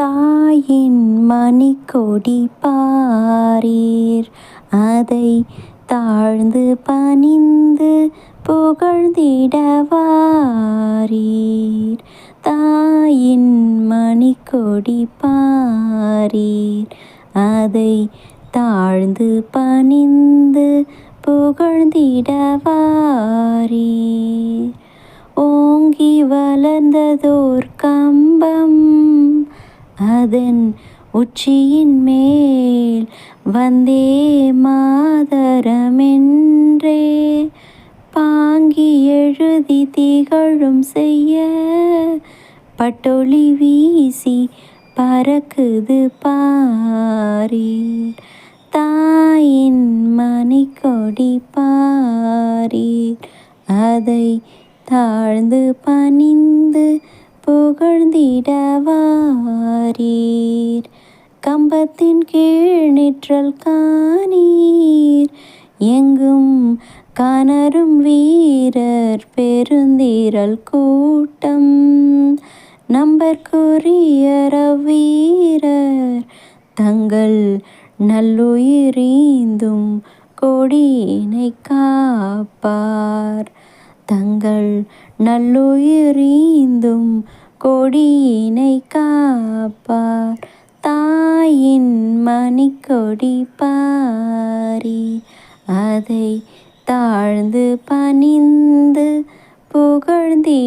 தாயின் மணிக்கொடி பாரீர். அதை தாழ்ந்து பணிந்து புகழ்ந்திடவாரீர். தாயின் மணிக்கொடி பாரீர். அதை தாழ்ந்து பணிந்து புகழ்ந்திடவாரீர். ஓங்கி வளர்ந்ததோர் கம்பம் அதன் உச்சியின் மேல் வந்தே மாதரமென்றே. பாங்கி எழுதி திகழும் செய்ய பட்டொளி வீசி பறக்குது பாரில். தாயின் மணிக்கொடி பாரில். அதை தாழ்ந்து பணிந்து புகழ்ந்திடவாரீர். கம்பத்தின் கீழ் நிற்றல் காணீர். எங்கும் கணரும் வீரர் பெருந்தீரல் கூட்டம். நம்பர்க்குரியர வீரர் தங்கள் நல்லுயிரீந்தும் கொடியினை காப்பார். தங்கள் நல்லுயிரீந்தும் கொடியினை காப்பார். தாயின் மணிக்கொடி பாரி அதை தாழ்ந்து பணிந்து புகழ்ந்திடவாரீர்